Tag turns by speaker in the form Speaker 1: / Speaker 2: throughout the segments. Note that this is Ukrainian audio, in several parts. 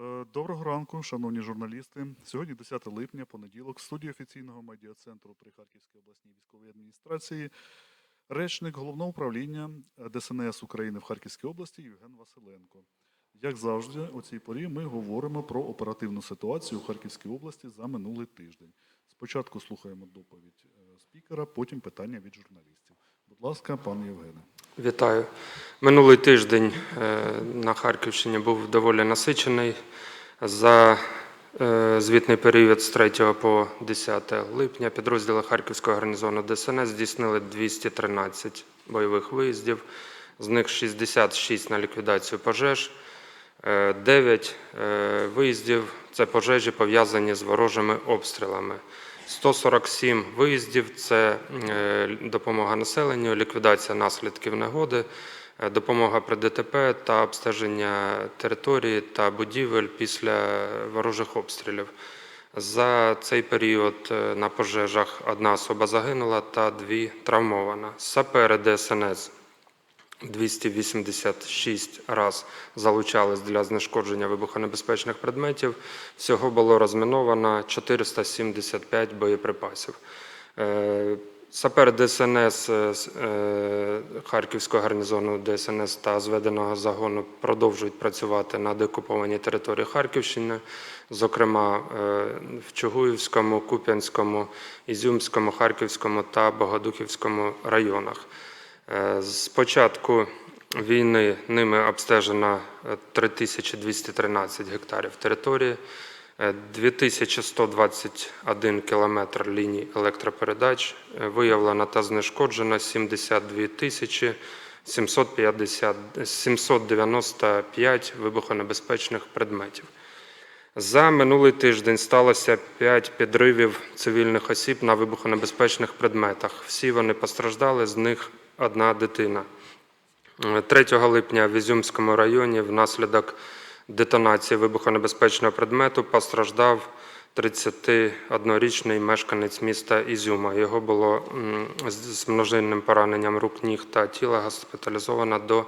Speaker 1: Е, Доброго ранку, шановні журналісти. Сьогодні 10 липня, понеділок, в студії офіційного медіа-центру при Харківській обласній військовій адміністрації речник головного управління ДСНС України в Харківській області Євген Василенко. Як завжди, у цій порі ми говоримо про оперативну ситуацію у Харківській області за минулий тиждень. Спочатку слухаємо доповідь е, спікера, потім питання від журналістів. Будь ласка, пане Євгене.
Speaker 2: Вітаю. Минулий тиждень е, на Харківщині був доволі насичений. За е, звітний період з 3 по 10 липня підрозділи Харківського гарнізону ДСНС здійснили 213 бойових виїздів, з них 66 на ліквідацію пожеж, 9 виїздів це пожежі пов'язані з ворожими обстрілами. 147 виїздів це е, допомога населенню, ліквідація наслідків негоди, е, допомога при ДТП та обстеження території та будівель після ворожих обстрілів. За цей період е, на пожежах одна особа загинула та дві травмована. Сапери ДСНС 286 раз залучались для знешкодження вибухонебезпечних предметів. Всього було розміновано 475 боєприпасів. Е, Сапери ДСНС е, е, Харківського гарнізону ДСНС та зведеного загону продовжують працювати на деокупованій території Харківщини, зокрема в Чугуївському, Куп'янському, Ізюмському, Харківському та Богодухівському районах. Е, З початку війни ними обстежено е, 3213 гектарів території, е, 2121 кілометр ліній електропередач, е, виявлено та знешкоджено 72 тисячі 795 вибухонебезпечних предметів. За минулий тиждень сталося 5 підривів цивільних осіб на вибухонебезпечних предметах. Всі вони постраждали, з них одна дитина. Е, 3 липня в Ізюмському районі внаслідок детонації вибухонебезпечного предмету постраждав 31-річний мешканець міста Ізюма. Його було з множинним пораненням рук, ніг та тіла госпіталізовано до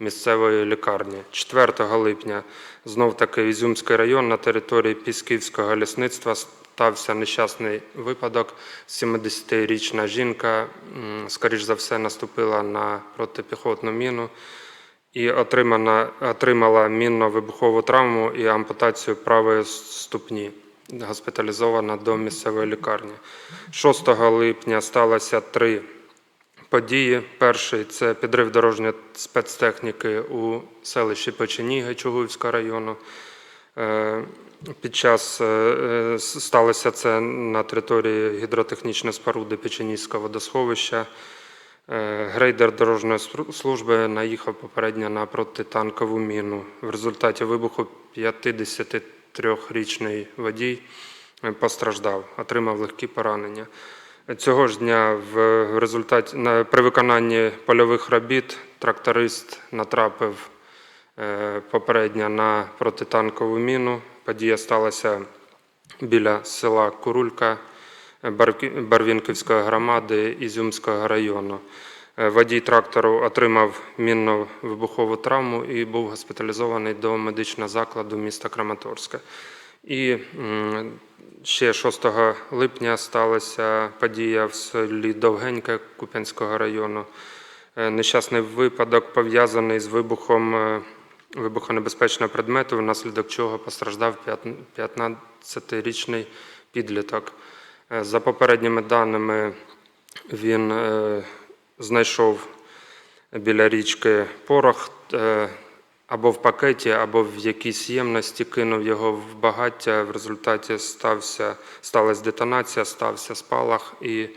Speaker 2: місцевої лікарні. 4 липня знов таки Ізюмський район на території Пісківського лісництва стався нещасний випадок. 70-річна жінка, скоріш за все, наступила на протипіхотну міну і отримана, отримала мінно-вибухову травму і ампутацію правої ступні. Госпіталізована до місцевої лікарні. 6 липня сталося три події. Перший це підрив дорожньої спецтехніки у селищі Печеніги Чугуївського району. Е, Під час е, сталося це на території гідротехнічної споруди Печенізького водосховища. Е, Грейдер дорожньої служби наїхав попередньо на протитанкову міну. В результаті вибуху 53-річний водій постраждав, отримав легкі поранення. Цього ж дня в результаті при виконанні польових робіт тракторист натрапив е, попередньо на протитанкову міну. Подія сталася біля села Курулька е, Барвінківської громади Ізюмського району. Е, Водій трактору отримав мінну вибухову травму і був госпіталізований до медичного закладу міста Краматорська. І ще 6 липня сталася подія в селі Довгеньке Куп'янського району. Е, Нещасний випадок пов'язаний з вибухом е, вибухонебезпечного предмету, внаслідок чого постраждав 15-річний підліток. Е, За попередніми даними, він знайшов біля річки порох або в пакеті, або в якійсь ємності, кинув його в багаття. В результаті стався, сталася детонація, стався спалах, і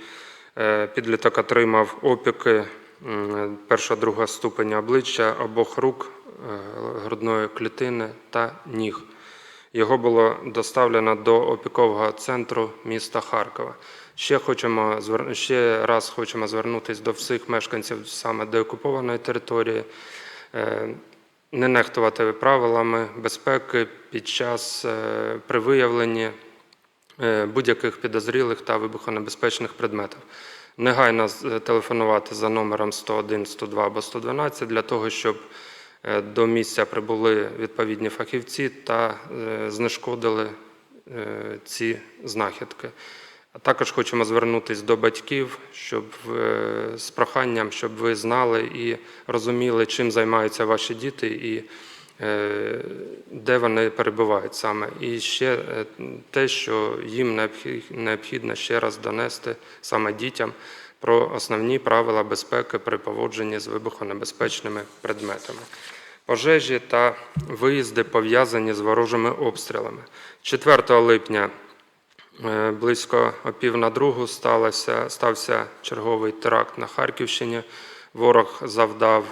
Speaker 2: е, підліток отримав опіки м, першого другого ступеня обличчя, обох рук, е, грудної клітини та ніг. Його було доставлено до опікового центру міста Харкова. Ще хочемо ще раз хочемо звернутися до всіх мешканців саме деокупованої території, е, не нехтувати правилами безпеки під час е, при виявленні е, будь-яких підозрілих та вибухонебезпечних предметів. Негайно телефонувати за номером 101, 102 або 112 для того, щоб Е, До місця прибули відповідні фахівці та знешкодили ці знахідки. Також хочемо звернутися до батьків, щоб е, з проханням, щоб ви знали і розуміли, чим займаються ваші діти і е, де вони перебувають саме. І ще е, те, що їм необхідно ще раз донести саме дітям про основні правила безпеки при поводженні з вибухонебезпечними предметами. Пожежі та виїзди пов'язані з ворожими обстрілами. 4 липня Близько о пів на другу сталося, стався черговий теракт на Харківщині. Ворог завдав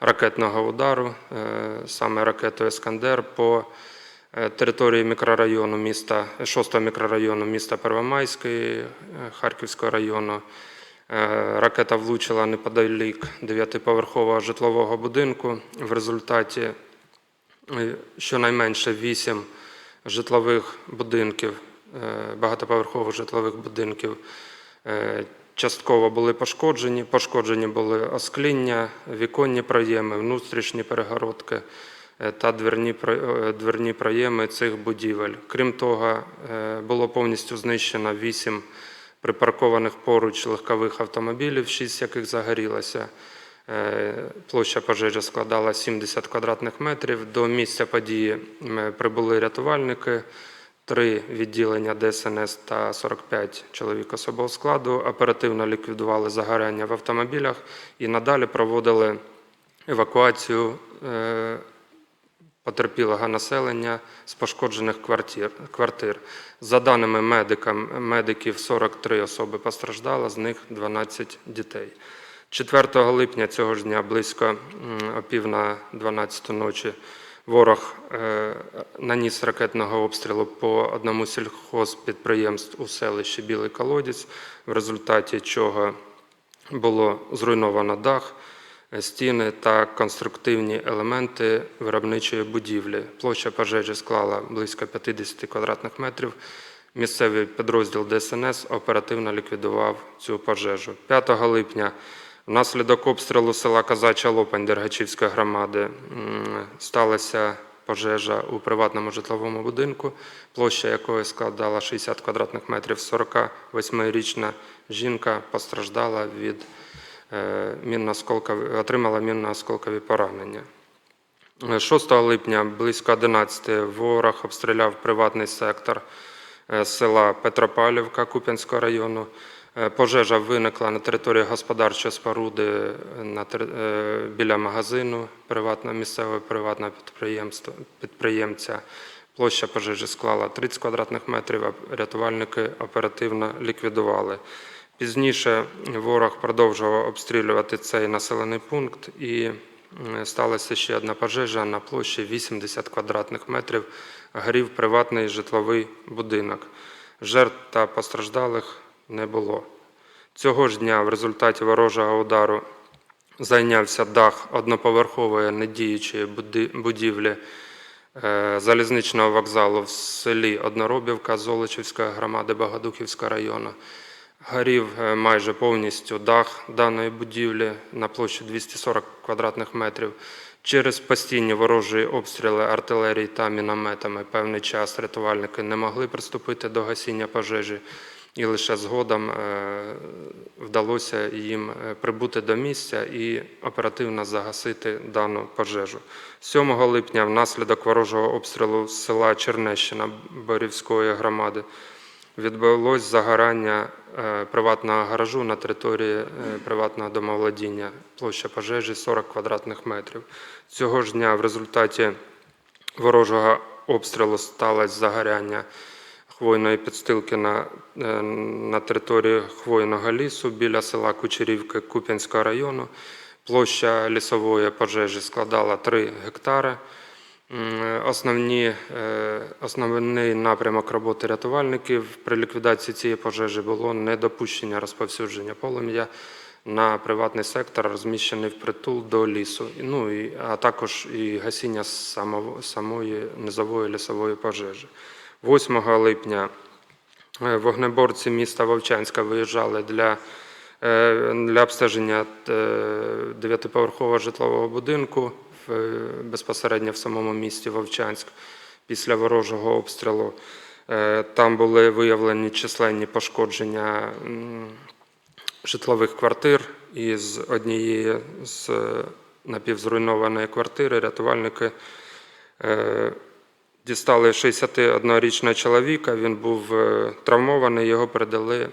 Speaker 2: ракетного удару, е, саме ракету Ескандер по е, території мікрорайону міста, 6 мікрорайону міста Первомайський е, Харківського району. Е, Ракета влучила неподалік дев'ятиповерхового житлового будинку. В результаті е, щонайменше вісім житлових будинків, е, багатоповерхових житлових будинків е, частково були пошкоджені. Пошкоджені були оскління, віконні проєми, внутрішні перегородки е, та дверні, е, дверні проєми цих будівель. Крім того, е, було повністю знищено вісім припаркованих поруч легкових автомобілів, шість яких загорілося. Е, Площа пожежі складала 70 квадратних метрів. До місця події прибули рятувальники, три відділення ДСНС та 45 чоловік особового складу. Оперативно ліквідували загоряння в автомобілях і надалі проводили евакуацію е, потерпілого населення з пошкоджених квартир. квартир. За даними медикам, медиків 43 особи постраждало, з них 12 дітей. 4 липня цього ж дня, близько пів на 12 ночі, ворог е, наніс ракетного обстрілу по одному сільхозпідприємств у селищі Білий Колодязь, в результаті чого було зруйновано дах, стіни та конструктивні елементи виробничої будівлі. Площа пожежі склала близько 50 квадратних метрів. Місцевий підрозділ ДСНС оперативно ліквідував цю пожежу. 5 липня внаслідок обстрілу села Казача Лопань Дергачівської громади сталася пожежа у приватному житловому будинку, площа якої складала 60 квадратних метрів. 48-річна жінка постраждала від е, отримала мінно-осколкові поранення. 6 липня близько 11 ворог обстріляв приватний сектор е, села Петропавлівка Куп'янського району. Е, Пожежа виникла на території господарчої споруди е, на, е, біля магазину приватного, місцевого приватного підприємства, підприємця. Площа пожежі склала 30 квадратних метрів, а рятувальники оперативно ліквідували. Пізніше ворог продовжував обстрілювати цей населений пункт і сталася ще одна пожежа на площі 80 квадратних метрів. Горів приватний житловий будинок. Жертв та постраждалих не було. Цього ж дня в результаті ворожого удару зайнявся дах одноповерхової недіючої будівлі е, залізничного вокзалу в селі Одноробівка Золочівської громади Богодухівського району. Горів е, майже повністю дах даної будівлі на площі 240 квадратних метрів. Через постійні ворожі обстріли артилерії та мінометами певний час рятувальники не могли приступити до гасіння пожежі, і лише згодом е, вдалося їм е, прибути до місця і оперативно загасити дану пожежу. 7 липня внаслідок ворожого обстрілу села Чернещина Борівської громади відбулось загорання е, приватного гаражу на території приватного домовладіння. Площа пожежі 40 квадратних метрів. Цього ж дня в результаті ворожого обстрілу сталося загоряння хвойної підстилки на, е, на території хвойного лісу біля села Кучерівки Куп'янського району. Площа лісової пожежі складала 3 гектари. Основні, е, основний напрямок роботи рятувальників при ліквідації цієї пожежі було недопущення розповсюдження полум'я на приватний сектор, розміщений впритул до лісу, ну, і, а також і гасіння самої низової лісової пожежі. 8 липня е, вогнеборці міста Вовчанська виїжджали для, е, для обстеження е, дев'ятиповерхового житлового будинку безпосередньо в самому місті Вовчанськ після ворожого обстрілу. Е, Там були виявлені численні пошкодження житлових квартир, і з однієї з е, напівзруйнованої квартири рятувальники е, дістали 61-річного чоловіка. Він був е, травмований, його передали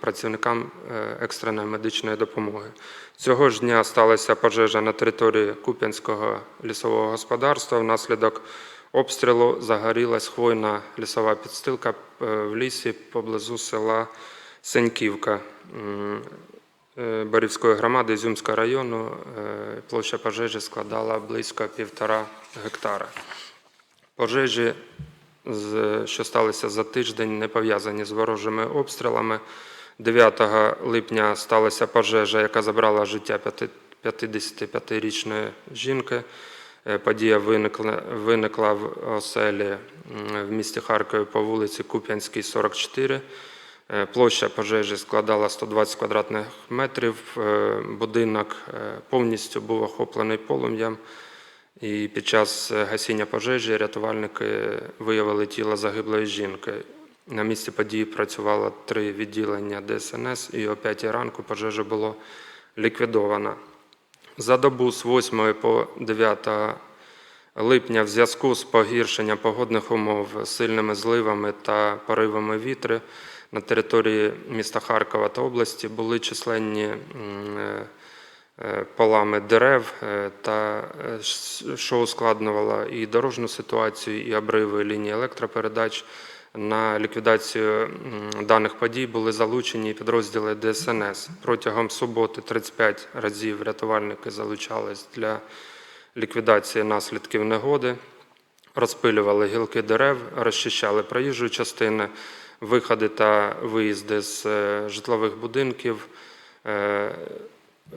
Speaker 2: працівникам е, екстреної медичної допомоги. Цього ж дня сталася пожежа на території Куп'янського лісового господарства. Внаслідок обстрілу загорілась хвойна лісова підстилка е, в лісі поблизу села Сеньківка. Борівської громади Ізюмського району площа пожежі складала близько півтора гектара. Пожежі, що сталися за тиждень, не пов'язані з ворожими обстрілами. 9 липня сталася пожежа, яка забрала життя 55-річної жінки. Е, Подія виникла, виникла в оселі в місті Харкові по вулиці Куп'янській, 44. Е, Площа пожежі складала 120 квадратних метрів. Е, Будинок повністю був охоплений полум'ям. І під час е, гасіння пожежі рятувальники виявили тіло загиблої жінки. На місці події працювало три відділення ДСНС, і о 5 ранку пожежа було ліквідовано. За добу з 8 по 9 липня в зв'язку з погіршенням погодних умов, сильними зливами та поривами вітри на території міста Харкова та області були численні е, полами дерев, е, та е, що ускладнювало і дорожню ситуацію, і обриви лінії електропередач. На ліквідацію даних подій були залучені підрозділи ДСНС. Протягом суботи 35 разів рятувальники залучались для ліквідації наслідків негоди, розпилювали гілки дерев, розчищали проїжджі частини, виходи та виїзди з житлових будинків,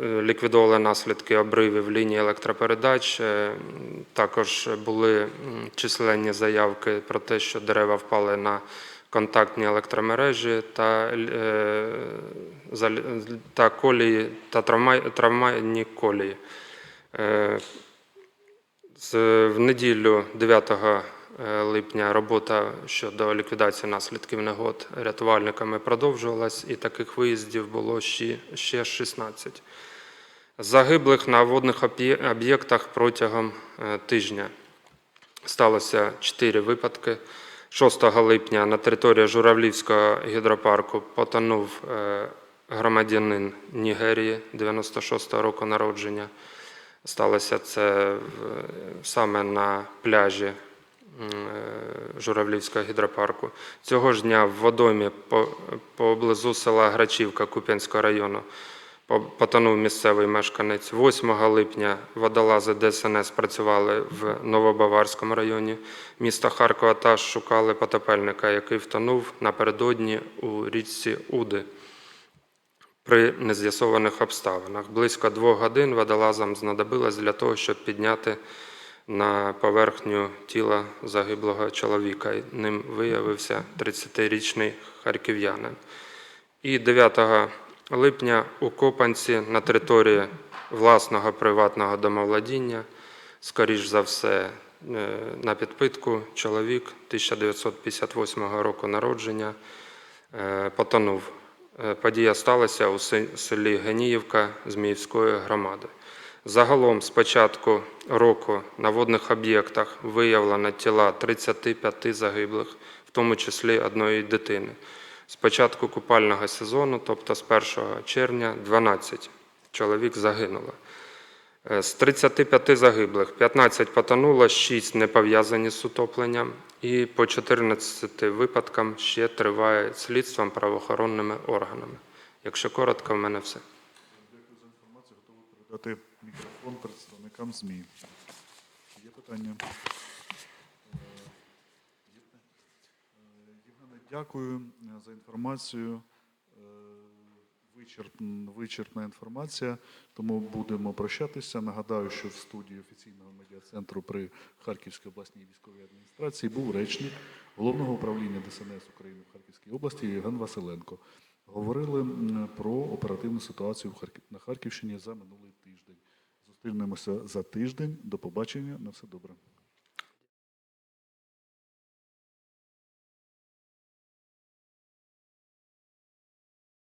Speaker 2: ліквідовували наслідки обривів лінії електропередач. Е, Також були численні заявки про те, що дерева впали на контактні електромережі та, е, та колії та травма- травмайні колії. Е, В неділю 9 е, липня робота щодо ліквідації наслідків негод рятувальниками продовжувалась, і таких виїздів було ще 16. Загиблих на водних об'єктах протягом е, тижня сталося 4 випадки. 6 липня на території Журавлівського гідропарку потонув е, громадянин Нігерії 96-го року народження. Сталося це саме на пляжі е, Журавлівського гідропарку. Цього ж дня в водомі поблизу села Грачівка Куп'янського району потонув місцевий мешканець. 8 липня водолази ДСНС працювали в Новобаварському районі міста Харкова та шукали потопельника, який втонув напередодні у річці Уди при нез'ясованих обставинах. Близько двох годин водолазам знадобилось для того, щоб підняти на поверхню тіла загиблого чоловіка. Ним виявився 30-річний харків'янин. І 9 липня у Копанці на території власного приватного домовладіння, скоріш за все, е, на підпитку чоловік 1958 року народження е, потонув. Е, Подія сталася у селі Геніївка Зміївської громади. Загалом з початку року на водних об'єктах виявлено тіла 35 загиблих, в тому числі одної дитини. З початку купального сезону, тобто з 1 червня, 12 чоловік загинуло. Е, З 35 загиблих 15 потонуло, 6 не пов'язані з утопленням, і по 14 випадкам ще триває слідством правоохоронними органами. Якщо коротко, в мене все.
Speaker 1: Дякую за інформацію. Готовий передати мікрофон представникам ЗМІ. Є питання? Е, є питання? Е, Євгене, дякую е, за інформацію. Е, Вичерпн- Вичерпна інформація, тому будемо прощатися. Нагадаю, що в студії офіційного медіа-центру при Харківській обласній військовій адміністрації був речник головного управління ДСНС України в Харківській області Євген Василенко. Говорили про оперативну ситуацію на Харківщині за минулий тиждень. Зустрінемося за тиждень. До побачення. На все добре.